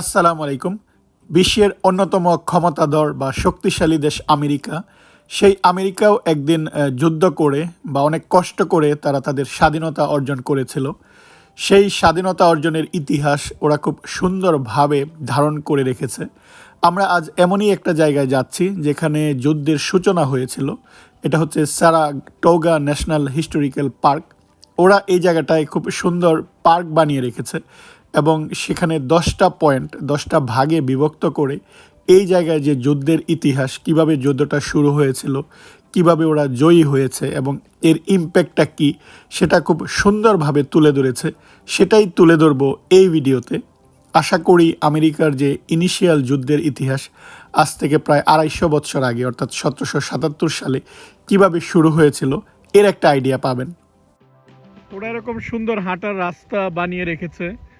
আসসালামু আলাইকুম। বিশ্বের অন্যতম ক্ষমতাধর বা শক্তিশালী দেশ আমেরিকা। সেই আমেরিকাও একদিন যুদ্ধ করে বা অনেক কষ্ট করে তারা তাদের স্বাধীনতা অর্জন করেছিল। সেই স্বাধীনতা অর্জনের ইতিহাস ওরা খুব সুন্দরভাবে ধারণ করে রেখেছে। আমরা আজ এমনই একটা জায়গায় যাচ্ছি যেখানে যুদ্ধের সূচনা হয়েছিল। এটা হচ্ছে Saratoga national historical park. ওরা এই জায়গাটায় খুব সুন্দর পার্ক বানিয়ে রেখেছে। এবং সেখানে দশটা পয়েন্ট দশটা ভাগে বিভক্ত করে এই জায়গায় যে যুদ্ধের ইতিহাস, কীভাবে যুদ্ধটা শুরু হয়েছিল, কীভাবে ওরা জয়ী হয়েছে এবং এর ইম্প্যাক্টটা কি, সেটা খুব সুন্দরভাবে তুলে ধরেছে। সেটাই তুলে ধরবো এই ভিডিওতে। আশা করি আমেরিকার যে ইনিশিয়াল যুদ্ধের ইতিহাস, আজ থেকে প্রায় আড়াইশো বছর আগে, অর্থাৎ সতেরোশো সাতাত্তর সালে, কীভাবে শুরু হয়েছিল, এর একটা আইডিয়া পাবেন। ওরা এরকম সুন্দর হাঁটার রাস্তা বানিয়ে রেখেছে।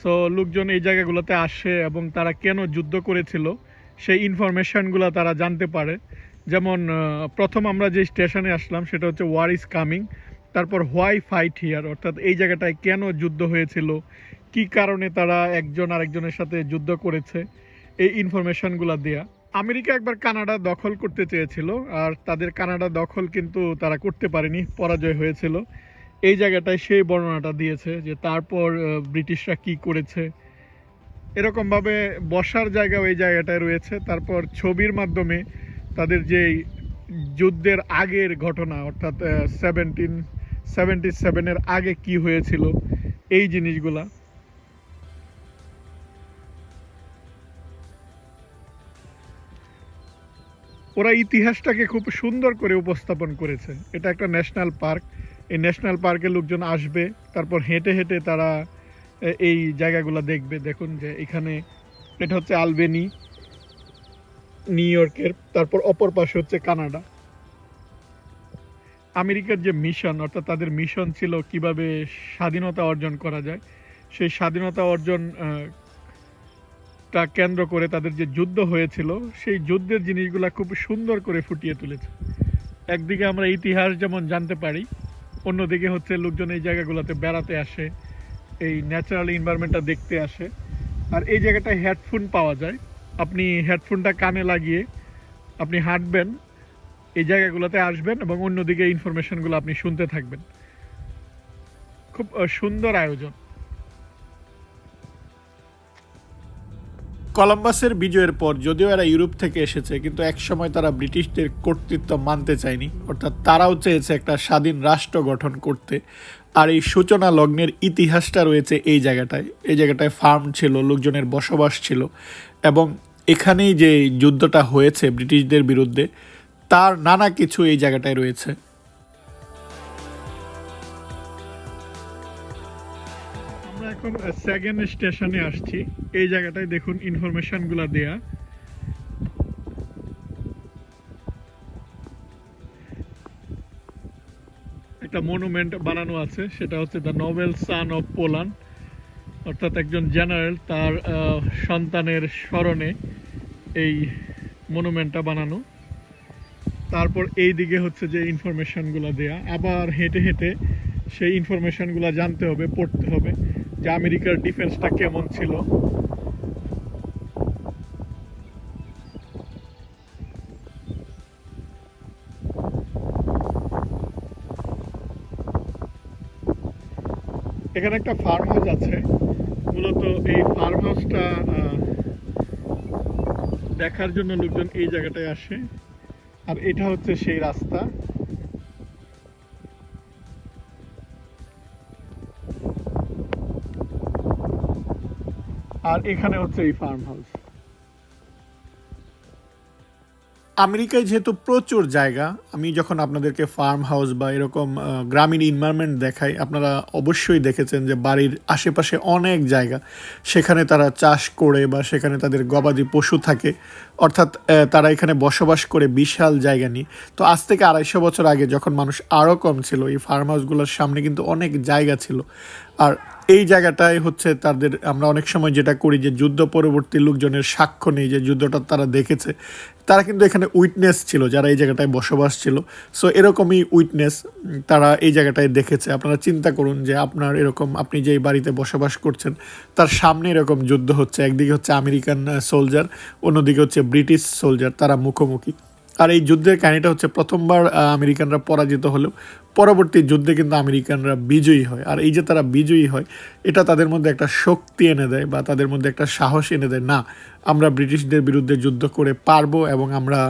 সো লোকজন এই জায়গাগুলোতে আসে এবং তারা কেন যুদ্ধ করেছিল, সেই ইনফরমেশনগুলো তারা জানতে পারে। যেমন প্রথম আমরা যে স্টেশনে আসলাম সেটা হচ্ছে ওয়ার ইজ কামিং তারপর হোয়াই ফাইট হিয়ার অর্থাৎ এই জায়গাটায় কেন যুদ্ধ হয়েছিল, কি কারণে তারা একজন আরেকজনের সাথে যুদ্ধ করেছে, এই ইনফরমেশনগুলো দেয়া। আমেরিকা একবার কানাডা দখল করতে চেয়েছিল, আর তাদের কানাডা দখল কিন্তু তারা করতে পারেনি, পরাজয় হয়েছিল। এই জায়গাটায় সেই বর্ণনাটা দিয়েছে যে তারপর ব্রিটিশরা কি করেছে। এরকমভাবে বসার জায়গাও এই জায়গাটায় রয়েছে। তারপর ছবির মাধ্যমে তাদের যে যুদ্ধের আগের ঘটনা, অর্থাৎ সেভেন্টিন সেভেন্টি সেভেনের আগে কি হয়েছিল, এই জিনিসগুলা। ওরা ইতিহাসটাকে খুব সুন্দর করে উপস্থাপন করেছে। এটা একটা ন্যাশনাল পার্ক এই ন্যাশনাল পার্কে লোকজন আসবে, তারপর হেঁটে হেঁটে তারা এই জায়গাগুলো দেখবে। দেখুন যে এখানে এটা হচ্ছে আলবেনি নিউ ইয়র্কের তারপর অপর পাশে হচ্ছে কানাডা আমেরিকার যে মিশন অর্থাৎ তাদের মিশন ছিল কীভাবে স্বাধীনতা অর্জন করা যায়, সেই স্বাধীনতা অর্জন তা কেন্দ্র করে তাদের যে যুদ্ধ হয়েছিল, সেই যুদ্ধের জিনিসগুলা খুব সুন্দর করে ফুটিয়ে তুলেছে। একদিকে আমরা ইতিহাস যেমন জানতে পারি অন্যদিকে হচ্ছে লোকজন এই জায়গাগুলোতে বেড়াতে আসে, এই ন্যাচারাল এনভায়রনমেন্টটা দেখতে আসে। আর এই জায়গাটায় হেডফোন পাওয়া যায়। আপনি হেডফোনটা কানে লাগিয়ে আপনি হাঁটবেন, এই জায়গাগুলোতে আসবেন এবং অন্যদিকে ইনফরমেশনগুলো আপনি শুনতে থাকবেন। খুব সুন্দর আয়োজন। কলম্বাসের বিজয়ের পর যদিও এরা ইউরোপ থেকে এসেছে, কিন্তু একসময় তারা ব্রিটিশদের কর্তৃত্ব মানতে চায়নি। অর্থাৎ তারাও চেয়েছে একটা স্বাধীন রাষ্ট্র গঠন করতে। আর এই সূচনা লগ্নের ইতিহাসটা রয়েছে এই জায়গাটায়। এই জায়গাটায় ফার্ম ছিল, লোকজনের বসবাস ছিল। এবং এখানেই যে যুদ্ধটা হয়েছে ব্রিটিশদের বিরুদ্ধে, তার নানা কিছু এই জায়গাটায় রয়েছে। এখন সেকেন্ড স্টেশনে আসছি। এই জায়গাটায় দেখুন ইনফরমেশনগুলো দেয়া। একটা মনুমেন্ট বানানো আছে, সেটা হচ্ছে the noble son of Poland অর্থাৎ একজন জেনারেল তার সন্তানের স্মরণে এই মনুমেন্টটা বানানো। তারপর এই দিকে হচ্ছে যে ইনফরমেশনগুলো দেয়া। আবার হেঁটে হেঁটে সেই ইনফরমেশনগুলো জানতে হবে, পড়তে হবে। যে আমেরিকার ডিফেন্সটা কেমন ছিল। এখানে একটা ফার্ম হাউস আছে। মূলত এই ফার্ম হাউসটা দেখার জন্য লোকজন এই জায়গাটায় আসে। আর এটা হচ্ছে সেই রাস্তা। আর এখানে হচ্ছে এই ফার্ম হাউস আমেরিকায় যেহেতু প্রচুর জায়গা, আমি যখন আপনাদেরকে ফার্ম হাউস বা এরকম গ্রামীণ এনভায়রনমেন্ট দেখাই, আপনারা অবশ্যই দেখেছেন যে বাড়ির আশেপাশে অনেক জায়গা, সেখানে তারা চাষ করে বা সেখানে তাদের গবাদি পশু থাকে। অর্থাৎ তারা এখানে বসবাস করে বিশাল জায়গা নিয়ে। তো আজ থেকে আড়াইশো বছর আগে যখন মানুষ আরও কম ছিল, এই ফার্ম হাউসগুলোর সামনে কিন্তু অনেক জায়গা ছিল। আর এই জায়গাটায় হচ্ছে তাদের, আমরা অনেক সময় যেটা করি যে যুদ্ধ পরবর্তী লোকজনের সাক্ষ্য নেই যে যুদ্ধটা তারা দেখেছে। তারা কিন্তু এখানে উইটনেস ছিল, যারা এই জায়গাটায় বসবাস ছিল। সো এরকমই উইটনেস তারা এই জায়গাটায় দেখেছে। আপনারা চিন্তা করুন যে আপনার এরকম, আপনি যেই বাড়িতে বসবাস করছেন, তার সামনে এরকম যুদ্ধ হচ্ছে। একদিকে হচ্ছে আমেরিকান সোলজার অন্যদিকে হচ্ছে ব্রিটিশ সোলজার তারা মুখোমুখি। আর এই যুদ্ধের কাহিনীটা হচ্ছে প্রথমবার আমেরিকানরা পরাজিত হলেও পরবর্তী যুদ্ধে কিন্তু আমেরিকানরা বিজয়ী হয়। আর এই যে তারা বিজয়ী হয়, এটা তাদের মধ্যে একটা শক্তি এনে দেয় বা তাদের মধ্যে একটা সাহস এনে দেয়, না, আমরা ব্রিটিশদের বিরুদ্ধে যুদ্ধ করে পারব এবং আমরা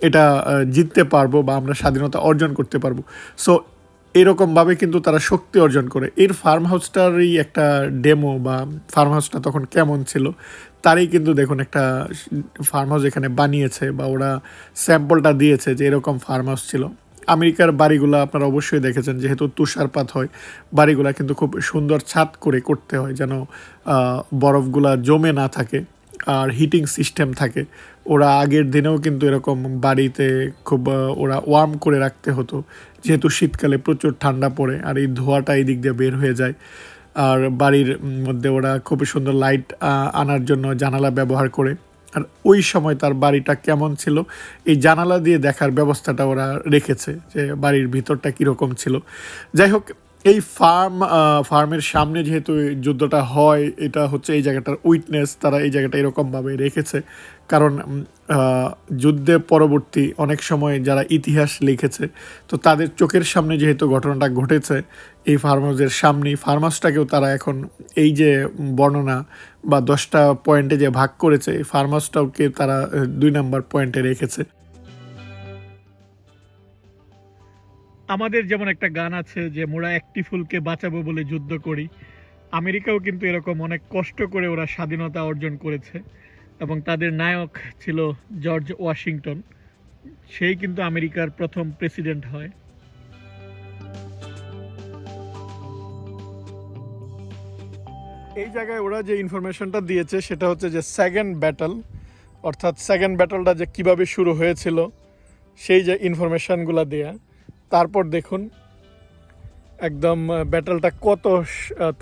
এটা জিততে পারব বা আমরা স্বাধীনতা অর্জন করতে পারব। সো এরকমভাবে কিন্তু তারা শক্তি অর্জন করে। এর ফার্ম হাউসটারই একটা ডেমো বা ফার্ম হাউসটা তখন কেমন ছিল? তারই কিন্তু দেখুন একটা ফার্ম হাউস এখানে বানিয়েছে বা ওরা স্যাম্পলটা দিয়েছে যে এরকম ফার্ম হাউস ছিল। আমেরিকার বাড়িগুলো আপনারা অবশ্যই দেখেছেন, যেহেতু তুষারপাত হয়, বাড়িগুলা কিন্তু খুব সুন্দর ছাদ করে করতে হয় যেন বরফগুলা জমে না থাকে আর হিটিং সিস্টেম থাকে। ওরা আগের দিনেও কিন্তু এরকম বাড়িতে খুব ওরা ওয়ার্ম করে রাখতে হতো, যেহেতু শীতকালে প্রচুর ঠান্ডা পড়ে আর এই ধোঁয়াটা এই দিক দিয়ে বের হয়ে যায়। আর বাড়ির মধ্যে ওরা খুব সুন্দর লাইট আনার জন্য জানালা ব্যবহার করে। আর ওই সময় তার বাড়িটা কেমন ছিল, এই জানালা দিয়ে দেখার ব্যবস্থাটা ওরা রেখেছে যে বাড়ির ভিতরটা কীরকম ছিল। যাই হোক এই ফার্ম ফার্মের সামনে যেহেতু যুদ্ধটা হয়, এটা হচ্ছে এই জায়গাটার উইটনেস, তারা এই জায়গাটা এরকমভাবে রেখেছে। কারণ যুদ্ধে পরবর্তী অনেক সময় যারা ইতিহাস লিখেছে, তো তাদের চোখের সামনে যেহেতু ঘটনাটা ঘটেছে, এই ফার্ম হাউসের সামনেই ফার্ম হাউসটাকেও তারা এখন এই যে বর্ণনা বা দশটা পয়েন্টে যে ভাগ করেছে, এই ফার্ম হাউসটাকে তারা দুই নাম্বার পয়েন্টে রেখেছে। আমাদের যেমন একটা গান আছে যে মোরা একটি ফুলকে বাঁচাবো বলে যুদ্ধ করি, আমেরিকাও কিন্তু এরকম অনেক কষ্ট করে ওরা স্বাধীনতা অর্জন করেছে এবং তাদের নায়ক ছিল জর্জ ওয়াশিংটন, সেই কিন্তু আমেরিকার প্রথম প্রেসিডেন্ট হয়। এই জায়গায় ওরা যে ইনফরমেশনটা দিয়েছে সেটা হচ্ছে যে সেকেন্ড ব্যাটল, অর্থাৎ সেকেন্ড ব্যাটলটা যে কীভাবে শুরু হয়েছিল, সেই যে ইনফরমেশনগুলো দেয়া। তারপর দেখুন, একদম ব্যাটলটা কত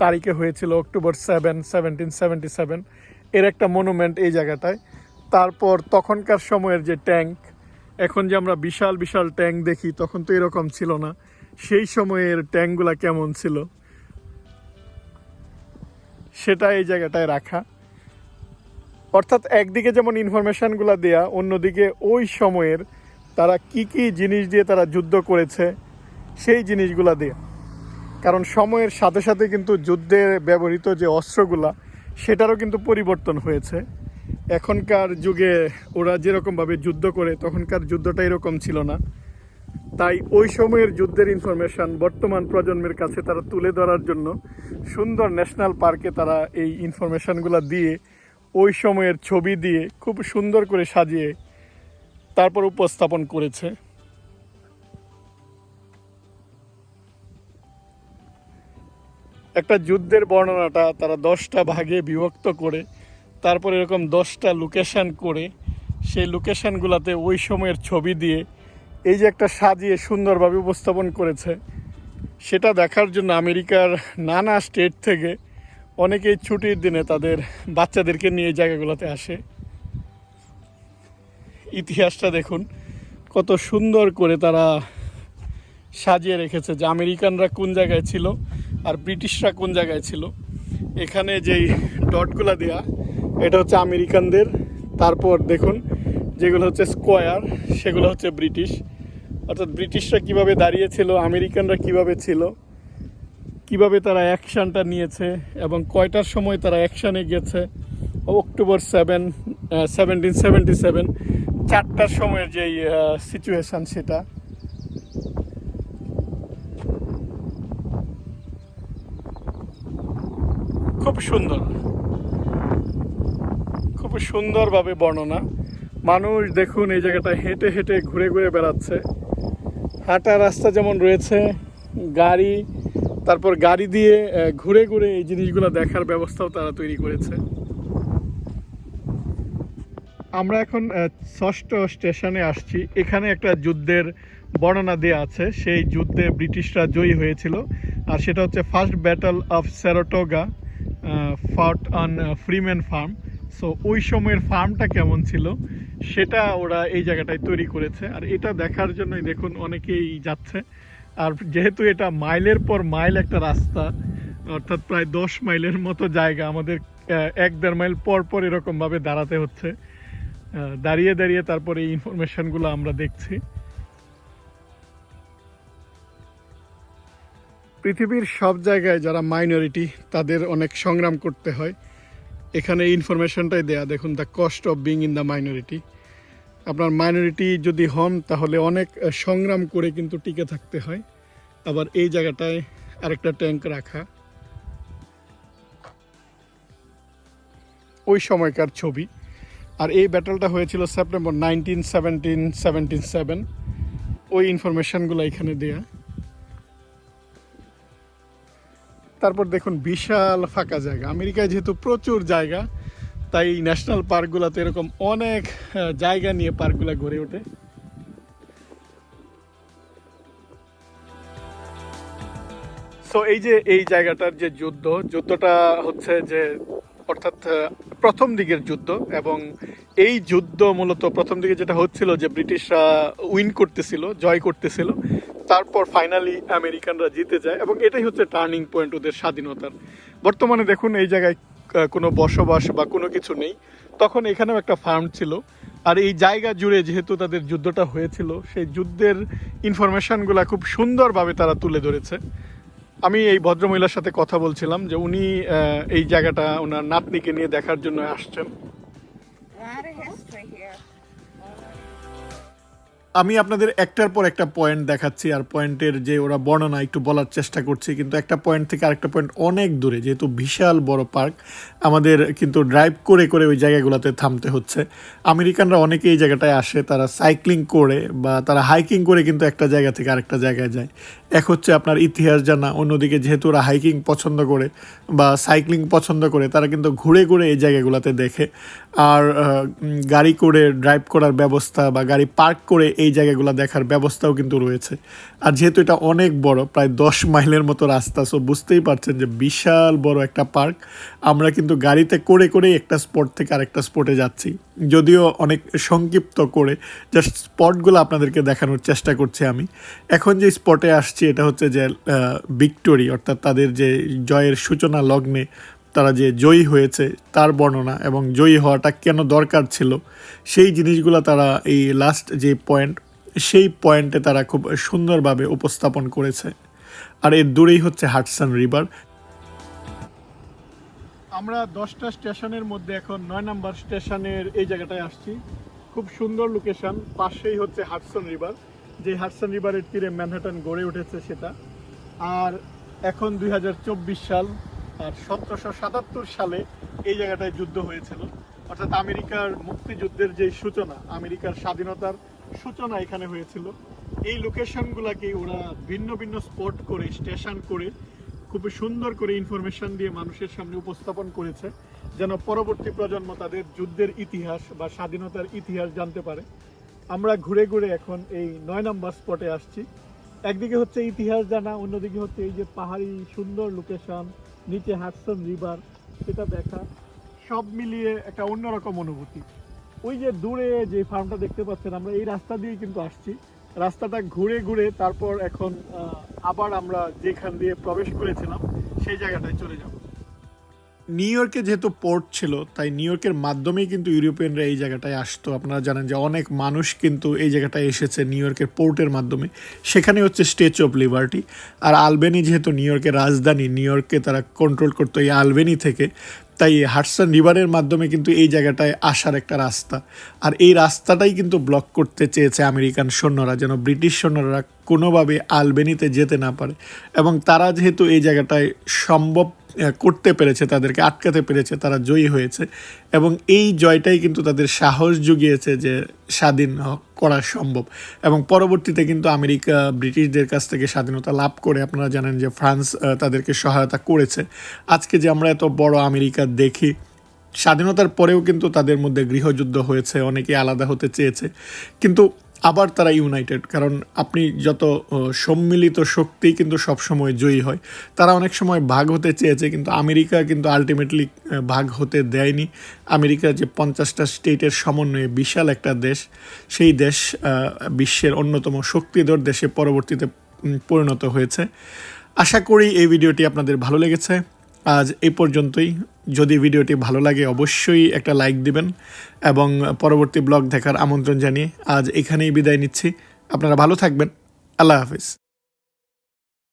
তারিখে হয়েছিল? October seven seventeen seventy seven এর একটা মনুমেন্ট এই জায়গাটায়। তারপর তখনকার সময়ের যে ট্যাঙ্ক এখন যে আমরা বিশাল বিশাল ট্যাঙ্ক দেখি, তখন তো এরকম ছিল না। সেই সময়ের ট্যাঙ্কগুলা কেমন ছিল? সেটা এই জায়গাটায় রাখা। অর্থাৎ একদিকে যেমন ইনফরমেশনগুলো দেয়া, অন্যদিকে ওই সময়ের তারা কি কি জিনিস দিয়ে তারা যুদ্ধ করেছে, সেই জিনিসগুলা দিয়ে। কারণ সময়ের সাথে সাথে কিন্তু যুদ্ধে ব্যবহৃত যে অস্ত্রগুলা, সেটারও কিন্তু পরিবর্তন হয়েছে। এখনকার যুগে ওরা যেরকমভাবে যুদ্ধ করে, তখনকার যুদ্ধটা এরকম ছিল না। তাই ওই সময়ের যুদ্ধের ইনফরমেশন বর্তমান প্রজন্মের কাছে তারা তুলে ধরার জন্য সুন্দর ন্যাশনাল পার্কে তারা এই ইনফরমেশনগুলো দিয়ে ওই সময়ের ছবি দিয়ে খুব সুন্দর করে সাজিয়ে তারপর উপস্থাপন করেছে। একটা যুদ্ধের বর্ণনাটা তারা দশটা ভাগে বিভক্ত করে, তারপর এরকম দশটা লোকেশান করে, সেই লোকেশানগুলোতে ওই সময়ের ছবি দিয়ে এই যে একটা সাজিয়ে সুন্দরভাবে উপস্থাপন করেছে, সেটা দেখার জন্য আমেরিকার নানা স্টেট থেকে অনেকেই ছুটির দিনে তাদের বাচ্চাদেরকে নিয়ে জায়গাগুলোতে আসে। ইতিহাসটা দেখুন, কত সুন্দর করে তারা সাজিয়ে রেখেছে যে আমেরিকানরা কোন জায়গায় ছিল আর ব্রিটিশরা কোন জায়গায় ছিল। এখানে যেই ডটগুলো দেয়া, এটা হচ্ছে আমেরিকানদের। তারপর দেখুন, যেগুলো হচ্ছে স্কোয়ার, সেগুলো হচ্ছে ব্রিটিশ। অর্থাৎ ব্রিটিশরা কীভাবে দাঁড়িয়েছিল, আমেরিকানরা কীভাবে ছিল, কীভাবে তারা অ্যাকশানটা নিয়েছে এবং কয়টার সময় তারা অ্যাকশানে গেছে, October seven seventeen seventy seven চারটার সময়ের যেই সিচুয়েশান সেটা। খুব সুন্দর। খুব সুন্দরভাবে বর্ণনা। মানুষ দেখুন এই জায়গাটা হেঁটে হেঁটে ঘুরে ঘুরে বেড়াচ্ছে। হাঁটা রাস্তা যেমন রয়েছে, গাড়ি, তারপর গাড়ি দিয়ে ঘুরে ঘুরে এই জিনিসগুলো দেখার ব্যবস্থাও তারা তৈরি করেছে। আমরা এখন ষষ্ঠ স্টেশনে আসছি। এখানে একটা যুদ্ধের বর্ণনা দেওয়া আছে। সেই যুদ্ধে ব্রিটিশরা জয়ী হয়েছিল। আর সেটা হচ্ছে first battle of Saratoga fought on Freeman farm. So, ওই সময়ের ফার্মটা কেমন ছিল, সেটা ওরা এই জায়গাটায় তৈরি করেছে। আর এটা দেখার জন্যই দেখুন, অনেকেই যাচ্ছে। আর যেহেতু এটা মাইলের পর মাইল একটা রাস্তা, অর্থাৎ প্রায় দশ মাইলের মতো জায়গা, আমাদের এক দেড় মাইল পর পর এরকমভাবে দাঁড়াতে হচ্ছে। দাঁড়িয়ে দাঁড়িয়ে তারপরে এই ইনফরমেশনগুলো আমরা দেখছি। পৃথিবীর সব জায়গায় যারা মাইনরিটি তাদের অনেক সংগ্রাম করতে হয়। এখানে ইনফরমেশনটাই দেয়া। দেখুন the cost of being in the minority আপনার মাইনরিটি যদি হন, তাহলে অনেক সংগ্রাম করে কিন্তু টিকে থাকতে হয়। আবার এই জায়গাটায় আরেকটা ট্যাঙ্ক রাখা। ওই সময়কার ছবি। আর এই ব্যাটলটা হয়েছিল September nineteen seventeen seventeen seven ওই ইনফরমেশনগুলো এখানে দেয়া। তারপর দেখুন, বিশাল ফাঁকা জায়গা। আমেরিকায় যেহেতু প্রচুর জায়গা, তাই ন্যাশনাল পার্কগুলোতে এরকম অনেক জায়গা নিয়ে পার্কগুলো গড়ে ওঠে। সো এই যে, এই জায়গাটার যে যুদ্ধ, যুদ্ধটা হচ্ছে যে অর্থাৎ প্রথম দিকের যুদ্ধ এবং এই যুদ্ধ মূলত প্রথম দিকে যেটা হচ্ছিল যে ব্রিটিশরা উইন করতেছিল, জয় করতেছিল, তারপর ফাইনালি আমেরিকানরা জিতে যায় এবং এটাই হচ্ছে টার্নিং পয়েন্ট ওদের স্বাধীনতার। বর্তমানে দেখুন এই জায়গায় কোনো বসবাস বা কোনো কিছু নেই। তখন এখানেও একটা ফার্ম ছিল। আর এই জায়গা জুড়ে যেহেতু তাদের যুদ্ধটা হয়েছিল, সেই যুদ্ধের ইনফরমেশনগুলো খুব সুন্দরভাবে তারা তুলে ধরেছে। আমি এই ভদ্রমহিলার সাথে কথা বলছিলাম যে উনি এই জায়গাটা ওনার নাতনিকে নিয়ে দেখার জন্য আসছেন। আমি আপনাদের একটার পর একটা পয়েন্ট দেখাচ্ছি আর পয়েন্টের যে ওরা বর্ণনা একটু বলার চেষ্টা করছি, কিন্তু একটা পয়েন্ট থেকে আরেকটা পয়েন্ট অনেক দূরে, যেহেতু বিশাল বড় পার্ক আমাদের কিন্তু ড্রাইভ করে করে ওই জায়গাগুলোতে থামতে হচ্ছে। আমেরিকানরা অনেকে এই জায়গাটায় আসে, তারা সাইক্লিং করে বা তারা হাইকিং করে কিন্তু একটা জায়গা থেকে আরেকটা জায়গায় যায়। এক হচ্ছে আপনার ইতিহাস জানা, অন্যদিকে যেহেতু ওরা হাইকিং পছন্দ করে বা সাইক্লিং পছন্দ করে, তারা কিন্তু ঘুরে ঘুরে এই জায়গাগুলোতে দেখে। আর গাড়ি করে ড্রাইভ করার ব্যবস্থা বা গাড়ি পার্ক করে এই জায়গাগুলো দেখার ব্যবস্থাও কিন্তু রয়েছে। আর যেহেতু এটা অনেক বড়, প্রায় দশ মাইলের মতো রাস্তা সো বুঝতেই পারছেন যে বিশাল বড় একটা পার্ক। আমরা কিন্তু গাড়িতে করে করেই একটা স্পট থেকে আরেকটা স্পটে যাচ্ছি। যদিও অনেক সংক্ষিপ্ত করে জাস্ট স্পটগুলো আপনাদেরকে দেখানোর চেষ্টা করছি আমি। এখন যে স্পটে আসছি, এটা হচ্ছে যে ভিক্টোরি, অর্থাৎ তাদের যে জয়ের সূচনা লগ্নে তারা যে জয়ী হয়েছে তার বর্ণনা এবং জয়ী হওয়াটা কেন দরকার ছিল, সেই জিনিসগুলো তারা এই লাস্ট যে পয়েন্ট সেই পয়েন্টে তারা খুব সুন্দরভাবে উপস্থাপন করেছে। আর এর দূরেই হচ্ছে হাটসান রিভার আমরা দশটা স্টেশনের মধ্যে এখন নয় নাম্বার স্টেশনের এই জায়গাটায় আসছি। খুব সুন্দর লোকেশন পাশেই হচ্ছে হাডসন রিভার যে হাডসন রিভারের তীরে ম্যানহাটন গড়ে উঠেছে সেটা। আর এখন দুই হাজার চব্বিশ সাল আর সতেরোশো সাতাত্তর সালে এই জায়গাটায় যুদ্ধ হয়েছিল। অর্থাৎ আমেরিকার মুক্তিযুদ্ধের যে সূচনা, আমেরিকার স্বাধীনতার সূচনা এখানে হয়েছিল। এই লোকেশনগুলোকে ওরা ভিন্ন ভিন্ন স্পট করে, স্টেশন করে, খুব সুন্দর করে ইনফরমেশন দিয়ে মানুষের সামনে উপস্থাপন করেছে, যেন পরবর্তী প্রজন্ম তাদের যুদ্ধের ইতিহাস বা স্বাধীনতার ইতিহাস জানতে পারে। আমরা ঘুরে ঘুরে এখন এই নয় নম্বর স্পটে আসছি। একদিকে হচ্ছে ইতিহাস জানা, অন্যদিকে হচ্ছে এই যে পাহাড়ি সুন্দর লোকেশন নিচে হাডসন রিভার সেটা দেখা। সব মিলিয়ে একটা অন্যরকম অনুভূতি। ওই যে দূরে যে ফার্মটা দেখতে পাচ্ছেন আমরা, এই রাস্তা দিয়েই কিন্তু আসছি। রাস্তাটা ঘুরে ঘুরে তারপর এখন আবার আমরা যেখান দিয়ে প্রবেশ করেছিলাম, সেই জায়গাটায় চলে যাব। নিউ ইয়র্কে যেহেতু পোর্ট ছিল, তাই নিউ ইয়র্কের মাধ্যমেই কিন্তু ইউরোপিয়ানরা এই জায়গাটায় আসতো। আপনারা জানেন যে অনেক মানুষ কিন্তু এই জায়গাটায় এসেছে নিউ ইয়র্কের পোর্টের মাধ্যমে। সেখানে হচ্ছে স্টেচু অফ লিবার্টি আর আলবেনি যেহেতু নিউ ইয়র্কের রাজধানী নিউ ইয়র্ককে তারা কন্ট্রোল করতো এই আলবেনি থেকে, তাই হাটসন রিভারের মাধ্যমে কিন্তু এই জায়গাটায় আসার একটা রাস্তা। আর এই রাস্তাটাই কিন্তু ব্লক করতে চেয়েছে আমেরিকান সৈন্যরা, যেন ব্রিটিশ সৈন্যরা কোনোভাবে আলবেনিতে যেতে না পারে। এবং তারা যেহেতু এই জায়গাটায় সম্ভব করতে পেরেছে, তাদেরকে আটকাতে পেরেছে, তারা জয়ী হয়েছে। এবং এই জয়টাই কিন্তু তাদের সাহস জুগিয়েছে যে স্বাধীন করা সম্ভব। এবং পরবর্তীতে কিন্তু আমেরিকা, ব্রিটিশদের কাছ থেকে স্বাধীনতা লাভ করে আপনারা জানেন যে ফ্রান্স তাদেরকে সহায়তা করেছে। আজকে যে আমরা এত বড় আমেরিকা দেখি, স্বাধীনতার পরেও কিন্তু তাদের মধ্যে গৃহযুদ্ধ হয়েছে, অনেকে আলাদা হতে চেয়েছে। কিন্তু আবার তারা ইউনাইটেড কারণ আপনি যত সম্মিলিত শক্তি কিন্তু সবসময় জয়ী হয়। তারা অনেক সময় ভাগ হতে চেয়েছে, কিন্তু আমেরিকা কিন্তু আলটিমেটলি ভাগ হতে দেয়নি। আমেরিকা যে পঞ্চাশটা স্টেটের সমন্বয়ে বিশাল একটা দেশ, সেই দেশ বিশ্বের অন্যতম শক্তিধর দেশে পরবর্তীতে পরিণত হয়েছে। আশা করি এই ভিডিওটি আপনাদের ভালো লেগেছে। আজ এ পর্যন্তই। যদি ভিডিওটি ভালো লাগে, অবশ্যই একটা লাইক দিবেন এবং পরবর্তী ব্লগ দেখার আমন্ত্রণ জানিয়ে আজ এখানেই বিদায় নিচ্ছি। আপনারা ভালো থাকবেন। আল্লাহ হাফিজ।